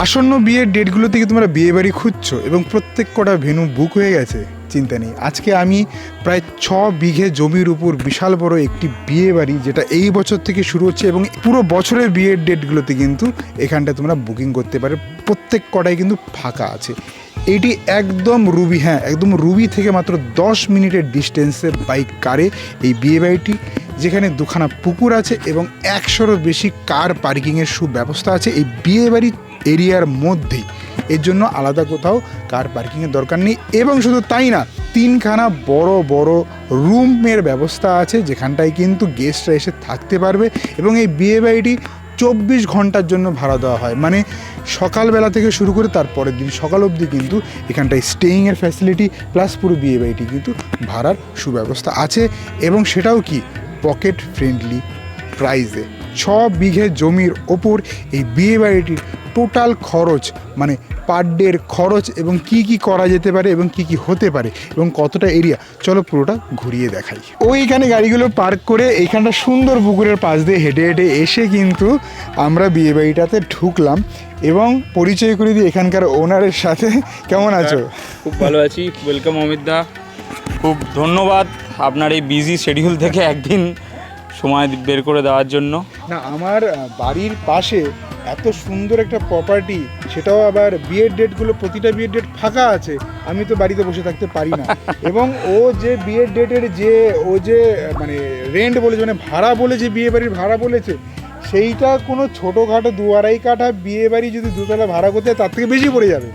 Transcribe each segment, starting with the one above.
আসন্ন বিয়ের ডেটগুলো থেকে তোমরা বিয়ে বাড়ি খুঁজছো এবং প্রত্যেক কটা ভেনু বুক হয়ে গেছে, চিন্তা নেই। আজকে আমি প্রায় ছ বিঘে জমির উপর বিশাল বড় একটি বিয়ে বাড়ি যেটা এই বছর থেকে শুরু হচ্ছে এবং পুরো বছরের বিয়ের ডেটগুলোতে কিন্তু এখানটা তোমরা বুকিং করতে পারে। প্রত্যেক কটাই কিন্তু ফাঁকা আছে। এটি একদম রুবি হ্যাঁ একদম রুবি থেকে মাত্র দশ মিনিটের ডিস্টেন্সে বাইক কারে এই বিয়ে বাড়িটি যেখানে দুখানা পুকুর আছে এবং একশোরও বেশি কার পার্কিংয়ের সুব্যবস্থা আছে এই বিয়ে বাড়ির এরিয়ার মধ্যেই। এর জন্য আলাদা কোথাও কার পার্কিংয়ের দরকার নেই এবং শুধু তাই না, তিনখানা বড় বড় রুমের ব্যবস্থা আছে যেখানটায় কিন্তু গেস্টরা এসে থাকতে পারবে এবং এই বিয়ে বাড়িটি চব্বিশ ঘণ্টার জন্য ভাড়া দেওয়া হয়। মানে সকালবেলা থেকে শুরু করে তার পরের দিন, সকাল অবধি কিন্তু এখানটায় স্টেইংয়ের ফ্যাসিলিটি প্লাস পুরো বিয়ে বাড়িটি কিন্তু ভাড়ার সুব্যবস্থা আছে। এবং সেটাও কি? পকেট ফ্রেন্ডলি প্রাইসে ছ বিঘে জমির ওপর এই বিয়ে বাড়িটির টোটাল খরচ মানে পার ডের খরচ এবং কি কি করা যেতে পারে এবং কি কি হতে পারে এবং কতটা এরিয়া চলো পুরোটা ঘুরিয়ে দেখাই। ওইখানে গাড়িগুলো পার্ক করে এইখানটা সুন্দর পুকুরের পাশ দিয়ে হেঁটে হেঁটে এসে কিন্তু আমরা বিয়ে বাড়িটাতে ঢুকলাম এবং পরিচয় করে দিই এখানকার ওনারের সাথে। কেমন আছো? খুব ভালো আছি। ওয়েলকাম অমিত দা। খুব ধন্যবাদ আপনার এই বিজি শিডিউল থেকে একদিন সময় বের করে দেওয়ার জন্য। না আমার বাড়ির পাশে এত সুন্দর একটা প্রপার্টি সেটাও আবার বিয়ের ডেটগুলো প্রতিটা বিয়ের ডেট ফাঁকা আছে আমি তো বাড়িতে বসে থাকতে পারি না। এবং ও যে বিয়ের ডেটের যে ও যে মানে রেন্ট বলেছে মানে ভাড়া বলে যে বিয়ে বাড়ির ভাড়া বলেছে সেইটা কোনো ছোটোখাটো দু আড়াই কাঠা বিয়ে বাড়ি যদি দুতলা ভাড়া করতে হয়, তার থেকে বেশি পড়ে যাবে।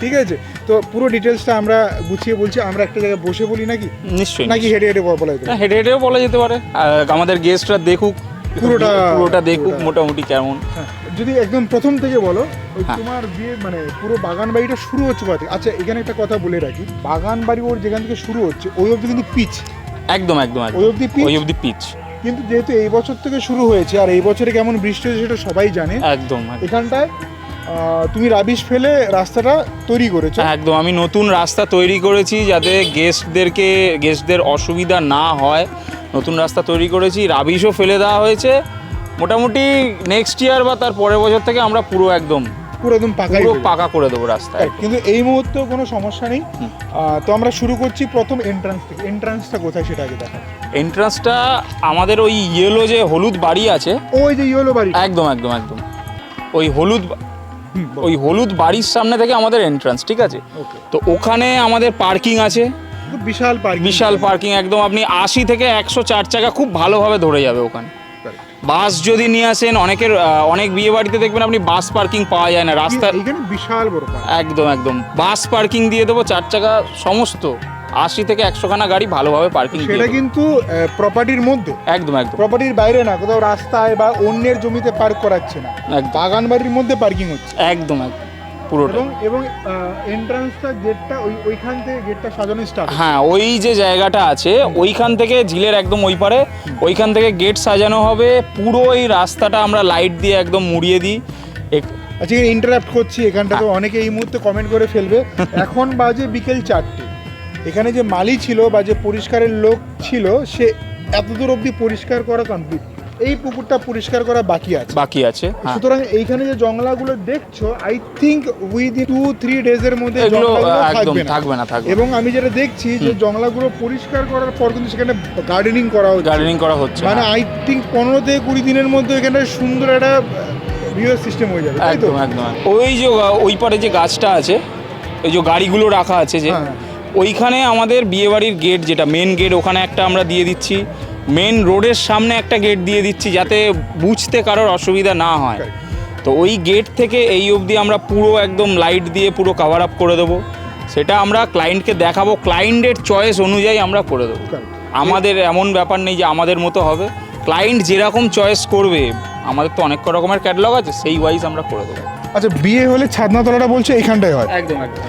ঠিক আছে? তো পুরো ডিটেলসটা আমরা গুছিয়ে বলছি আমরা একটা জায়গায় বসে বলি নাকি? নিশ্চয়ই নাকি হেঁটে হেঁটে বলা যেতে না, হেঁটে হেঁটেও বলা যেতে পারে। আর আমাদের গেস্টরা দেখুক পুরোটা- পুরোটা দেখুক মোটামুটি কেমন। হ্যাঁ, যদি একদম প্রথম থেকে বলো হ্যাঁ। তোমার বিয়ে মানে পুরো বাগান বাড়িটা শুরু হচ্ছে কোথা থেকে? আচ্ছা এখানে একটা কথা বলে রাখি। বাগান বাড়ি ওর যেখান থেকে শুরু হচ্ছে ওই অবধি কিন্তু পিচ একদম একদম ওই অবধি পিচ ওই অবধি পিচ কিন্তু যেহেতু এই বছর থেকে শুরু হয়েছে আর এই বছরে কেমন বৃষ্টি হয়েছে সেটা সবাই জানে। একদম। এখানটায় তুমি রাবিশ ফেলে রাস্তাটা তৈরি করেছ। একদম আমি নতুন রাস্তা তৈরি করেছি যাতে গেস্টদেরকে গেস্টদের অসুবিধা না হয়। নতুন রাস্তা তৈরি করেছি রাবিশও ফেলে দেওয়া হয়েছে। মোটামুটি নেক্সট ইয়ার বা তার পরের বছর থেকে আমরা পুরো একদম পুরো একদম পাকা পুরো পাকা করে দেবো রাস্তা কিন্তু এই মুহূর্তেও কোনো সমস্যা নেই। তো আমরা শুরু করছি প্রথম এন্ট্রান্স থেকে। এন্ট্রান্সটা কোথায় সেটা আগে দেখা এন্ট্রান্সটা আমাদের ওই ইয়েলো যে হলুদ বাড়ি আছে ওই যে ইয়েলো বাড়ি একদম একদম একদম। ওই হলুদ। ওই হলুদ বাড়ির সামনে থেকে আমাদের এন্ট্রান্স ঠিক আছে? তো ওখানে আমাদের পার্কিং আছে। বিশাল পার্ক বিশাল পার্কিং একদম আপনি আশি থেকে একশো চার চাকা খুব ভালোভাবে ধরে যাবে ওখানে। বাস যদি নিয়ে আসেন অনেকের অনেক বিয়ে বাড়িতে দেখবেন আপনি বাস পার্কিং পাওয়া যায় না। রাস্তা বিশাল বড় একদম একদম। বাস পার্কিং দিয়ে দেবো চার চাকা সমস্ত। আশি থেকে একশো খানা গাড়ি ভালোভাবে পার্কিং সেটা কিন্তু প্রপার্টির মধ্যে। একদম একদম। প্রপার্টির বাইরে না কোথাও রাস্তায় বা অন্যের জমিতে পার্ক করাচ্ছে না। বাগান বাড়ির মধ্যে পার্কিং হচ্ছে। একদম একদম। পুরোটা এবং এবং এন্ট্রান্সটা গেটটা ওই ওইখান থেকে গেটটা সাজানো স্টার্ট হ্যাঁ ওই যে জায়গাটা আছে ওইখান থেকে ঝিলের একদম ওই পারে ওইখান থেকে গেট সাজানো হবে। পুরো এই রাস্তাটা আমরা লাইট দিয়ে একদম মুড়িয়ে দিই। আচ্ছা ইন্টারাপ্ট করছি এখানটা তো অনেকে এই মুহূর্তে কমেন্ট করে ফেলবে। এখন বাজে বিকেল চারটে। এখানে যে মালি ছিল বা যে পরিষ্কারের লোক ছিল সে এতদূর অবধি পরিষ্কার করা কমপ্লিট এই পুকুরটা পরিষ্কার করা বাকি আছে। বাকি আছে হ্যাঁ। সুতরাং এইখানে যে জংলাগুলো দেখছ I think with two three days এর মধ্যে একদম থাকবে না। থাকবে এবং আমি যেটা দেখছি যে জংলাগুলো পরিষ্কার করার পর কিন্তু সেখানে গার্ডেনিং করা হচ্ছে। গার্ডেনিং করা হচ্ছে মানে হ্যাঁ। আই থিঙ্ক পনেরো থেকে কুড়ি দিনের মধ্যে এখানে সুন্দর একটা ভিউয়ার সিস্টেম হয়ে যাবে একদম একদম। ওই যে ওই পারে যে গাছটা আছে ওই যে গাড়িগুলো রাখা আছে যে হ্যাঁ। ওইখানে আমাদের বিয়েবাড়ির গেট যেটা মেন গেট ওখানে একটা আমরা দিয়ে দিচ্ছি। মেন রোডের সামনে একটা গেট দিয়ে দিচ্ছি যাতে বুঝতে কারোর অসুবিধা না হয়। তো ওই গেট থেকে এই অবধি আমরা পুরো একদম লাইট দিয়ে পুরো কাভার আপ করে দেবো। সেটা আমরা ক্লায়েন্টকে দেখাবো। ক্লায়েন্টের চয়েস অনুযায়ী আমরা করে দেবো। আমাদের এমন ব্যাপার নেই যে আমাদের মতো হবে। ক্লায়েন্ট যেরকম চয়েস করবে আমাদের তো অনেক রকমের ক্যাটালগ আছে সেই ওয়াইজ আমরা করে দেবো। আচ্ছা বিয়ে হলে ছাদনা তলাটা বলছো এইখানটায় হয়। একদম একদম।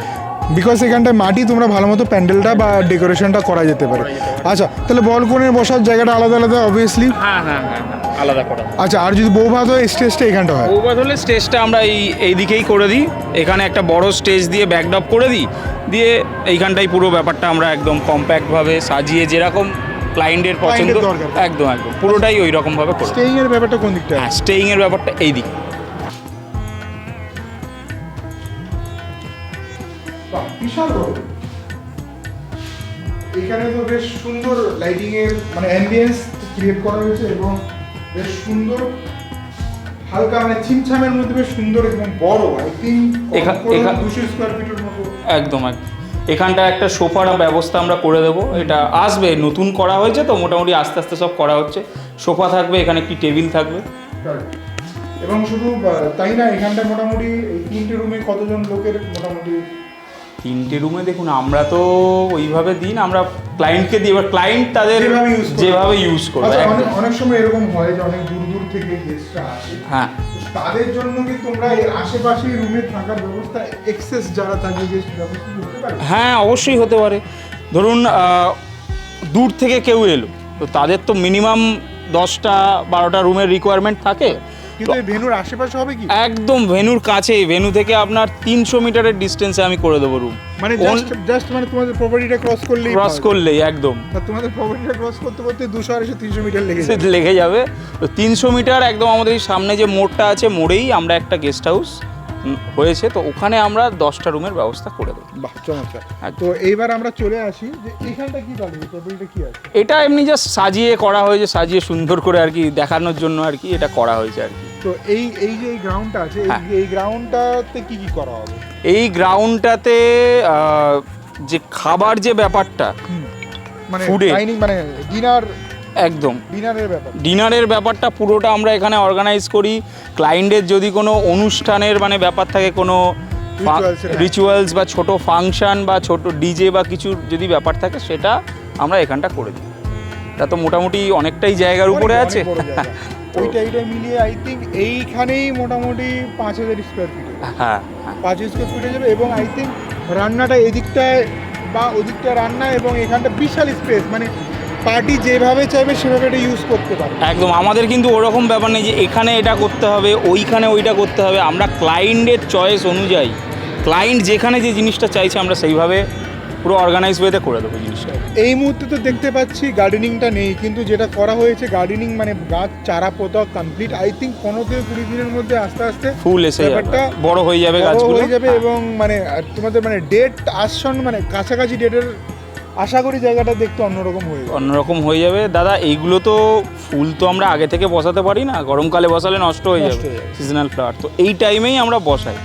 বিকজ এখানটায় মাটি তোমরা ভালো মতো প্যান্ডেলটা বা ডেকোরেশনটা করা যেতে পারে। আচ্ছা তাহলে বলকনের বসার জায়গাটা আলাদা আলাদা অবভিয়াসলি হ্যাঁ হ্যাঁ হ্যাঁ হ্যাঁ, আলাদা করা। আচ্ছা আর যদি বউ ভাত হয় স্টেজটা এখানটা হয়? ওভার হলে স্টেজটা আমরা এই এইদিকেই করে দিই। এখানে একটা বড় স্টেজ দিয়ে ব্যাকড্রপ করে দিই। দিয়ে এইখানটাই পুরো ব্যাপারটা আমরা একদম কম্প্যাক্টভাবে সাজিয়ে যেরকম ক্লায়েন্টের পছন্দ একদম একদম। পুরোটাই ওই রকমভাবে স্টেইং এর ব্যাপারটা কোন দিকটা? হ্যাঁ স্টেইংয়ের ব্যাপারটা এই দিকে বিশাল বড় এখানে তো বেশ সুন্দর লাইটিং এর মানে অ্যাম্বিয়েন্স ক্রিয়েট করা হয়েছে এবং বেশ সুন্দর হালকা মানে ছিমছামের মধ্যে বেশ সুন্দর এবং বড় আই থিঙ্ক দুশো স্কোয়ার ফিটের মতো। একদম একদম। এখানটা একটা সোফার ব্যবস্থা আমরা করে দেবো। এটা আসবে নতুন করা হয়েছে তো মোটামুটি আস্তে আস্তে সব করা হচ্ছে। সোফা থাকবে এখানে একটি টেবিল থাকবে। এবং শুধু তাই না এখানটা মোটামুটি এই তিনটে রুমে কতজন লোকের মোটামুটি তিনটে রুমে দেখুন আমরা তো ওইভাবে দিন আমরা ক্লায়েন্টকে দিই এবার ক্লায়েন্ট তাদের যেভাবে ইউজ করবে। আচ্ছা। অনেক সময় এরকম হয় যে অনেক দূর দূর থেকে গেস্টরা আসে। হ্যাঁ। তাদের জন্য কি তোমরা এর আশেপাশে রুমে থাকার ব্যবস্থা এক্সেস যারা থাকে যে ব্যবস্থা করতে পারে? হ্যাঁ অবশ্যই হতে পারে। ধরুন দূর থেকে কেউ এলো তো তাদের তো মিনিমাম দশটা বারোটা রুমের রিকোয়ারমেন্ট থাকে। কিন্তু এই ভেনুর আশেপাশে হবে কি? একদম ভেনুর কাছেই। ভেনু থেকে আপনার তিনশো মিটারের ডিস্টেন্সে আমি করে দেবো রুম মানে জাস্ট মানে তোমাদের প্রপার্টিটা ক্রস করলেই ক্রস করলেই একদম। তোমাদের প্রপার্টিটা ক্রস করতে করতে দুশো আড়াইশো তিনশো মিটার লেগে যায় লেগে যাবে। তো তিনশো মিটার একদম আমাদের সামনে যে মোড়টা আছে মোড়েই আমরা একটা গেস্ট হাউস হয়েছে। তো ওখানে আমরা দশটা রুমের ব্যবস্থা করে দেবো। বাহ চমৎকার। তো এইবার আমরা চলে আসি যে এখানটা কি প্রপার্টিটা কি আছে? এটা এমনি জাস্ট সাজিয়ে করা হয়েছে সাজিয়ে সুন্দর করে আর কি দেখানোর জন্য আর কি এটা করা হয়েছে আর কি। তো এই এই যে এই গ্রাউন্ডটা আছে এই- হ্যাঁ। এই গ্রাউন্ডটাতে কি কি করা হবে এই গ্রাউন্ডটাতে যে খাবার যে ব্যাপারটা মানে? ডাইনিং মানে ডিনার একদম ডিনারের ব্যাপার ডিনারের ব্যাপারটা পুরোটা আমরা এখানে অর্গানাইজ করি ক্লায়েন্টের যদি কোনো অনুষ্ঠানের মানে ব্যাপার থাকে কোনো এর, হ্যাঁ। রিচুয়ালস বা ছোট ফাংশন বা ছোট ডিজে বা কিছু যদি ব্যাপার থাকে সেটা আমরা এখানটা করে দিই তা তো মোটামুটি অনেকটাই জায়গার উপরে আছে। ওইটা এইটা মিলিয়ে আই থিঙ্ক এইখানেই মোটামুটি পাঁচ হাজার স্কোয়ার ফিট হ্যাঁ। পাঁচ স্কোয়ার ফিট যাবে এবং আই থিঙ্ক রান্নাটা এদিকটায় বা ওদিকটায় রান্না এবং এখানটা বিশাল স্পেস মানে পার্টি যেভাবে চাইবে সেভাবে এটা ইউজ করতে পারে একদম আমাদের কিন্তু ওরকম ব্যাপার নেই যে এখানে এটা করতে হবে ওইখানে ওইটা করতে হবে। আমরা ক্লায়েন্টের চয়েস অনুযায়ী ক্লায়েন্ট যেখানে যে জিনিসটা চাইছে আমরা সেইভাবে পুরো অর্গানাইজ ওয়েতে করে দেবো জিনিসটা। এই মুহূর্তে তো দেখতে পাচ্ছি গার্ডেনিংটা নেই কিন্তু যেটা করা হয়েছে গার্ডেনিং মানে গাছ চারা পোতা কমপ্লিট আই থিঙ্ক পনেরো থেকে কুড়ি দিনের মধ্যে আস্তে আস্তে ফুল এসে ব্যাপারটা বড় হয়ে যাবে গাছগুলো। হয়ে যাবে হ্যাঁ। এবং মানে তোমাদের মানে ডেট আসছন মানে কাছাকাছি ডেটের আশা করি জায়গাটা দেখতে অন্যরকম হয়ে যাবে। অন্যরকম হয়ে যাবে। দাদা এইগুলো তো ফুল তো আমরা আগে থেকে বসাতে পারি না। গরমকালে বসালে নষ্ট হয়ে যাবে। সিজনাল ফ্লাওয়ার তো এই টাইমেই আমরা বসাই।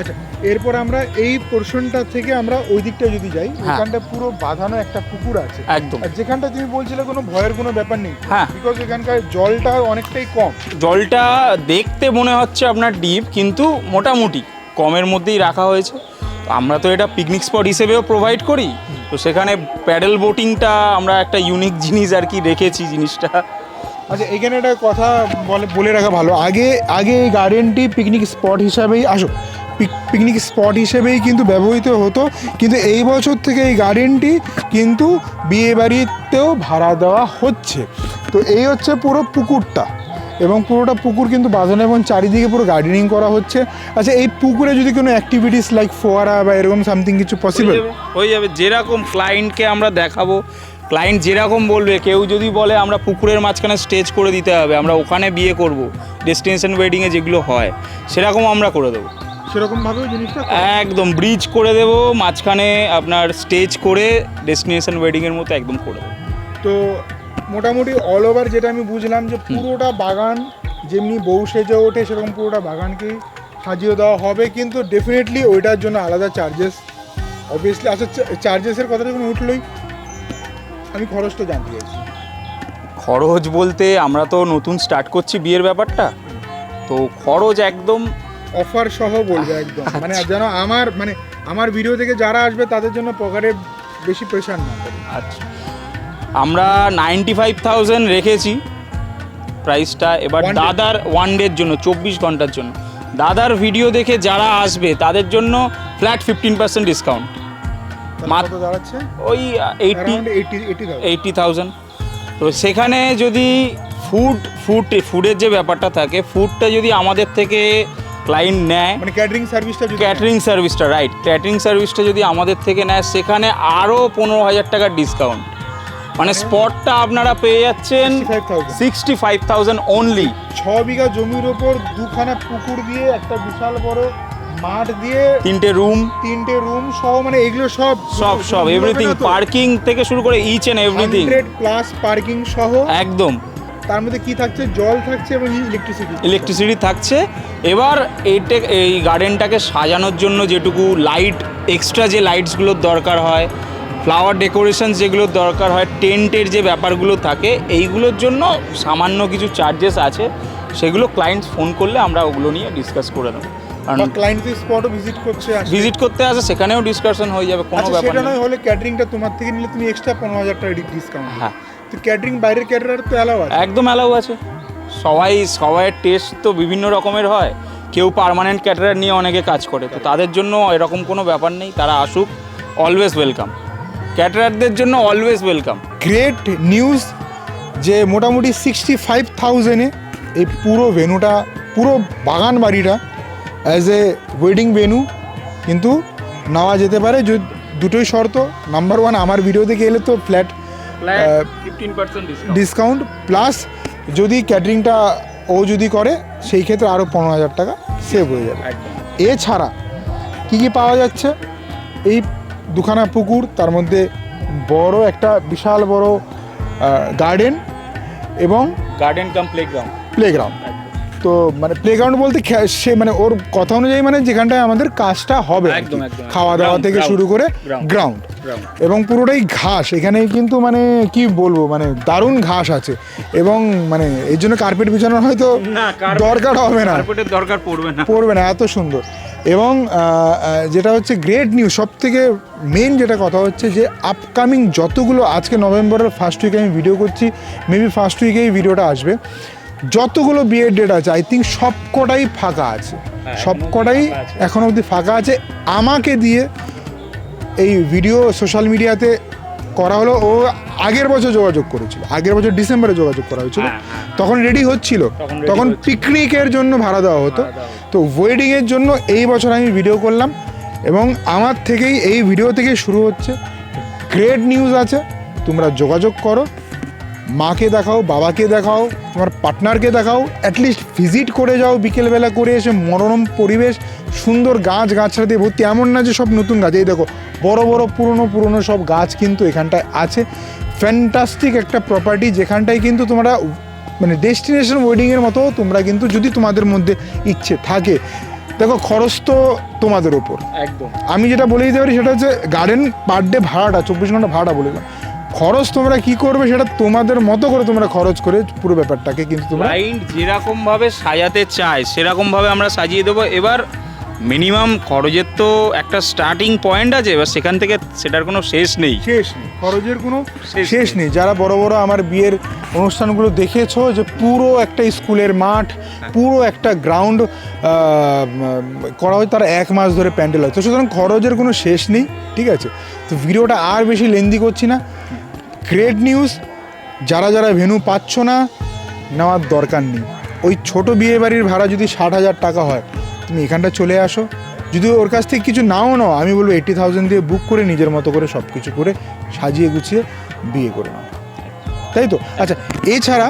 আচ্ছা এরপর আমরা এই পোর্শনটা থেকে আমরা ওই দিকটা যদি যাই হ্যাঁ। ওখানটা পুরো বাঁধানো একটা পুকুর আছে। একদম। আর যেখানটা তুমি বলছিলে কোনো ভয়ের কোনো ব্যাপার নেই হ্যাঁ। বিকজ এখানকার জলটা অনেকটাই কম। জলটা দেখতে মনে হচ্ছে আপনার ডিপ কিন্তু মোটামুটি কমের মধ্যেই রাখা হয়েছে। আমরা তো এটা পিকনিক স্পট হিসেবেও প্রোভাইড করি। তো সেখানে প্যাডেল বোটিংটা আমরা একটা ইউনিক জিনিস আর কি রেখেছি জিনিসটা। আচ্ছা এখানে একটা কথা বলে বলে রাখা ভালো। আগে আগে এই গার্ডেনটি পিকনিক স্পট হিসাবেই আসো পিকনিক স্পট হিসেবেই কিন্তু ব্যবহৃত হতো। কিন্তু এই বছর থেকে এই গার্ডেনটি কিন্তু বিয়ে বাড়িতেও ভাড়া দেওয়া হচ্ছে। তো এই হচ্ছে পুরো পুকুরটা এবং পুরোটা পুকুর কিন্তু বাঁধানো এবং চারিদিকে পুরো গার্ডেনিং করা হচ্ছে। আচ্ছা এই পুকুরে যদি কোনো অ্যাক্টিভিটিস লাইক ফোয়ারা বা এরকম সামথিং কিছু পসিবল হয়ে যাবে যেরকম ক্লায়েন্টকে আমরা দেখাবো। ক্লায়েন্ট যেরকম বলবে, কেউ যদি বলে আমরা পুকুরের মাঝখানে স্টেজ করে দিতে হবে, আমরা ওখানে বিয়ে করব ডেস্টিনেশন ওয়েডিংয়ে যেগুলো হয়, সেরকম আমরা করে দেবো। সেরকমভাবেও জিনিসটা একদম ব্রিজ করে দেব মাঝখানে আপনার স্টেজ করে ডেস্টিনেশন ওয়েডিংয়ের মতো একদম করে দেবো। তো মোটামুটি অল ওভার যেটা আমি বুঝলাম যে পুরোটা বাগান যেমনি বউ সেজে ওঠে সেরকম পুরোটা বাগানকেই সাজিয়ে দেওয়া হবে কিন্তু ডেফিনেটলি ওইটার জন্য আলাদা চার্জেস অবভিয়াসলি আচ্ছা চার্জেসের কথা যখন উঠলোই। আমি খরচটা জানতে চাইছি। খরচ বলতে আমরা তো নতুন স্টার্ট করছি বিয়ের ব্যাপারটা। তো খরচ একদম অফার সহ বলবে একদম। মানে যেন আমার মানে আমার ভিডিও থেকে যারা আসবে তাদের জন্য পকেটে বেশি প্রেশার না আচ্ছা। আমরা নাইনটি ফাইভ থাউজেন্ড রেখেছি। প্রাইসটা এবার দাদার ওয়ান ডের জন্য চব্বিশ ঘণ্টার জন্য। দাদার ভিডিও দেখে যারা আসবে তাদের জন্য ফ্ল্যাট ফিফটিন পার্সেন্ট ডিসকাউন্ট ওই এইটি থাউজেন্ড তো সেখানে যদি ফুড ফুড ফুডের যে ব্যাপারটা থাকে ফুডটা যদি আমাদের থেকে ক্লায়েন্ট নেয়। মানে ক্যাটারিং সার্ভিসটা যদি ক্যাটারিং সার্ভিসটা রাইট ক্যাটারিং সার্ভিসটা যদি আমাদের থেকে নেয় সেখানে আরও পনেরো হাজার টাকার ডিসকাউন্ট মানে স্পটটা আপনারা পেয়ে যাচ্ছেন সিক্সটি ফাইভ থাউজেন্ড অনলি ছ বিঘা জমির ওপর দুখানা পুকুর দিয়ে একটা বিশাল বড় মাঠ দিয়ে তিনটে রুম তিনটে রুম সহ মানে এগুলো সব সব সব এভরিথিং পার্কিং থেকে শুরু করে each and everything plus parking সহ। একদম। তার মধ্যে কি থাকছে? জল থাকছে এবং ইলেকট্রিসিটি ইলেকট্রিসিটি থাকছে। এবার এইটে এই গার্ডেনটাকে সাজানোর জন্য যেটুকু লাইট এক্সট্রা যে লাইটসগুলোর দরকার হয় ফ্লাওয়ার ডেকোরেশন যেগুলোর দরকার হয় টেন্টের যে ব্যাপারগুলো থাকে এইগুলোর জন্য সামান্য কিছু চার্জেস আছে। সেগুলো ক্লায়েন্টস ফোন করলে আমরা ওগুলো নিয়ে ডিসকাস করে নেব। স্পটও ভিজিট করছে। ভিজিট করতে আসে সেখানেও ডিসকাশন হয়ে যাবে কোনো আচ্ছা ব্যাপার নয় হলে ক্যাটারিংটা তোমার থেকে নিলে তুমি এক্সট্রা পনেরো হাজার টাকা ডিসকাউন্ট হ্যাঁ। তো ক্যাটারিং বাইরের ক্যাটারার তো অ্যালাউ আছে। একদম অ্যালাউ আছে। সবাই সবাইয়ের টেস্ট তো বিভিন্ন রকমের হয়। কেউ পার্মানেন্ট ক্যাটারার নিয়ে অনেকে কাজ করে। তো তাদের জন্য এরকম কোনো ব্যাপার নেই। তারা আসুক অলওয়েজ ওয়েলকাম ক্যাটারারদের জন্য অলওয়েজ ওয়েলকাম গ্রেট নিউজ যে মোটামুটি সিক্সটি ফাইভ থাউজেন্ডে এই পুরো ভেনুটা পুরো বাগান বাড়িটা অ্যাজ এ ওয়েডিং ভেনু কিন্তু নেওয়া যেতে পারে। দুটোই শর্ত নাম্বার ওয়ান আমার ভিডিও থেকে এলে তো ফ্ল্যাট ডিসকাউন্ট প্লাস যদি ক্যাটারিংটা ও যদি করে সেই ক্ষেত্রে আরও পনেরো হাজার টাকা সেভ হয়ে যাবে। এছাড়া কী কী পাওয়া যাচ্ছে? এই দুখানা পুকুর তার মধ্যে বড় একটা বিশাল বড় গার্ডেন এবং গার্ডেন কাম প্লেগ্রাউন্ড প্লেগ্রাউন্ড তো মানে প্লেগ্রাউন্ড বলতে সে মানে ওর কথা অনুযায়ী মানে যেখানটায় আমাদের কাজটা হবে একদম। খাওয়া দাওয়া থেকে শুরু করে গ্রাউন্ড এবং পুরোটাই ঘাস এখানে কিন্তু মানে কি বলব মানে দারুণ ঘাস আছে। এবং মানে এর জন্য কার্পেট বিছানোর হয়তো দরকার হবে না। কার্পেটের দরকার পড়বে না। পড়বে না এত সুন্দর। এবং যেটা হচ্ছে গ্রেট নিউজ সব থেকে মেন যেটা কথা হচ্ছে যে আপকামিং যতগুলো আজকে নভেম্বরের ফার্স্ট উইকে আমি ভিডিও করছি মেবি ফার্স্ট উইকেই ভিডিওটা আসবে। যতগুলো বিয়ের ডেট আছে আই থিঙ্ক সব কটাই ফাঁকা আছে। হ্যাঁ, সব কটাই এখন অবধি ফাঁকা আছে। আমাকে দিয়ে এই ভিডিও সোশ্যাল মিডিয়াতে করা হলো। ও আগের বছর যোগাযোগ করেছিল। আগের বছর ডিসেম্বরে যোগাযোগ করা হয়েছিল। হ্যাঁ, হ্যাঁ। তখন রেডি হচ্ছিল। তখন। পিকনিকের জন্য ভাড়া দেওয়া হতো। ভাড়া দেওয়া হতো। তো ওয়েডিংয়ের জন্য এই বছর আমি ভিডিও করলাম এবং আমার থেকেই এই ভিডিও থেকে শুরু হচ্ছে। গ্রেট নিউজ আছে। তোমরা যোগাযোগ করো। মাকে দেখাও বাবাকে দেখাও তোমার পার্টনারকে দেখাও অ্যাটলিস্ট ভিজিট করে যাও বিকেলবেলা করে এসে মনোরম পরিবেশ সুন্দর গাছ গাছড়া দিয়ে ভর্তি। এমন না যে সব নতুন গাছ। এই দেখো বড় বড় পুরনো পুরনো সব গাছ কিন্তু এখানটায় আছে। ফ্যান্টাস্টিক একটা প্রপার্টি যেখানটায় কিন্তু তোমরা মানে ডেস্টিনেশন ওয়েডিংয়ের মতো তোমরা কিন্তু যদি তোমাদের মধ্যে ইচ্ছে থাকে। দেখো খরচ তো তোমাদের ওপর। একদম। আমি যেটা বলে দিতে পারি সেটা হচ্ছে গার্ডেন পার ডে ভাড়াটা চব্বিশ ঘণ্টা ভাড়া বলে দিলাম। খরচ তোমরা কি করবে সেটা তোমাদের মতো করে তোমরা খরচ করে পুরো ব্যাপারটাকে কিন্তু তোমরা ক্লায়েন্ট যেরকম ভাবে সাজাতে চায় সেরকম ভাবে আমরা সাজিয়ে দেবো। এবার মিনিমাম খরচের তো একটা স্টার্টিং পয়েন্ট আছে এবার সেখান থেকে সেটার কোনো শেষ নেই। শেষ নেই খরচের কোনো শেষ শেষ নেই। যারা বড় বড় আমার বিয়ের অনুষ্ঠানগুলো দেখেছ যে পুরো একটা স্কুলের মাঠ পুরো একটা গ্রাউন্ড করা হয় তারা এক মাস ধরে প্যান্ডেল হয়। তো সুতরাং খরচের কোনো শেষ নেই ঠিক আছে? তো ভিডিওটা আর বেশি লেন্দি করছি না। গ্রেট নিউজ যারা যারা ভেনু পাচ্ছ না, নেওয়ার দরকার নেই। ওই ছোট বিয়ে বাড়ির ভাড়া যদি ষাট হাজার টাকা হয়, তুমি এখানটা চলে আসো। যদি ওর কাছ থেকে কিছু নাও নাও, আমি বলব এইটি থাউজেন্ড দিয়ে বুক করে, নিজের মতো করে সব কিছু করে সাজিয়ে গুছিয়ে বিয়ে করে নাও। তাই তো? আচ্ছা এছাড়া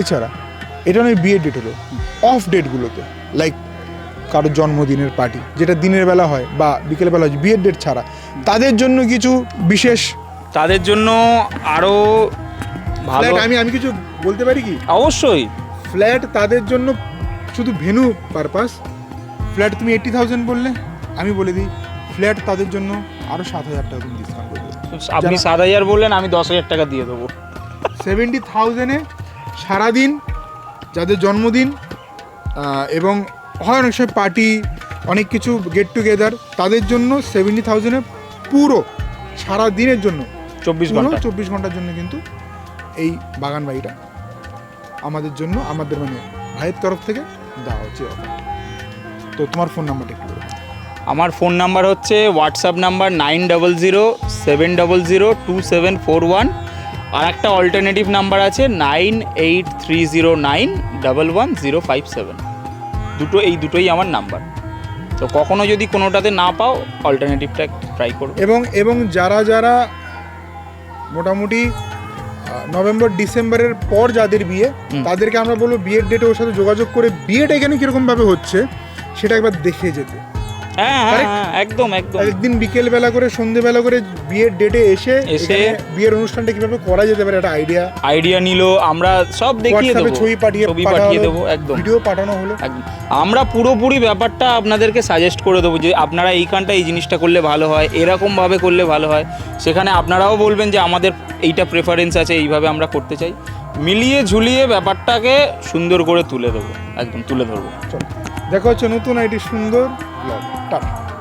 এছাড়া, এটা নয় বিয়ের ডেট হলো অফ ডেটগুলোতে লাইক কারোর জন্মদিনের পার্টি যেটা দিনের বেলা হয় বা বিকেলবেলা হয়, বিয়ের ডেট ছাড়া। তাদের জন্য কিছু বিশেষ তাদের জন্য আরও ভালো ফ্ল্যাট আমি আমি কিছু বলতে পারি কি? অবশ্যই। ফ্ল্যাট তাদের জন্য শুধু ভেনু পারপাস ফ্ল্যাট তুমি এইট্টি থাউজেন্ড বললে আমি বলে দিই ফ্ল্যাট তাদের জন্য আরও সাত হাজার টাকা তুমি ডিসকাউন্ট করে দেবো। আপনি সাত হাজার বললেন আমি দশ হাজার টাকা দিয়ে দেবো। সেভেন্টি থাউজেন্ডে সারাদিন যাদের জন্মদিন এবং হয় অনেক সময় পার্টি অনেক কিছু গেট টুগেদার তাদের জন্য সেভেন্টি থাউজেন্ডে পুরো সারা দিনের জন্য চব্বিশ ঘণ্টা। চব্বিশ ঘণ্টার জন্য কিন্তু এই বাগান বাড়িটা আমাদের জন্য আমাদের মানে ভাইয়ের তরফ থেকে দেওয়া হচ্ছে তো তোমার ফোন নাম্বারটা একটু আমার ফোন নাম্বার হচ্ছে WhatsApp number nine double zero seven double zero two seven four one আর একটা অল্টারনেটিভ নাম্বার আছে nine eight three zero nine double one zero five seven দুটো এই দুটোই আমার নাম্বার তো কখনো যদি কোনোটাতে না পাও অল্টারনেটিভটা ট্রাই করো। এবং এবং যারা যারা মোটামুটি নভেম্বর ডিসেম্বরের পর যাদের বিয়ে। তাদেরকে আমরা বলব বিয়ের ডেটে ওর সাথে যোগাযোগ করে বিয়েটা এখানে কীরকমভাবে হচ্ছে সেটা একবার দেখে যেতে হ্যাঁ হ্যাঁ হ্যাঁ একদম একদম। একদিন বিকেল বেলা করে সন্ধেবেলা করে বিয়ের ডেটে এসে এসে বিয়ের অনুষ্ঠানটা কীভাবে করা যেতে পারে একটা আইডিয়া আইডিয়া নিল আমরা সব দেখিয়ে দেবো। ছবি পাঠিয়ে ছবি পাঠিয়ে দেবো একদম। ভিডিও পাঠানো হলো। আমরা পুরোপুরি ব্যাপারটা আপনাদেরকে সাজেস্ট করে দেবো যে আপনারা এইখানটা এই জিনিসটা করলে ভালো হয় এরকমভাবে করলে ভালো হয়। সেখানে আপনারাও বলবেন যে আমাদের এইটা প্রেফারেন্স আছে এইভাবে আমরা করতে চাই। মিলিয়ে ঝুলিয়ে ব্যাপারটাকে সুন্দর করে তুলে দেবো একদম তুলে ধরবো। চলো। দেখা হচ্ছে নতুন আইটি সুন্দর ব্লগ। টাটা।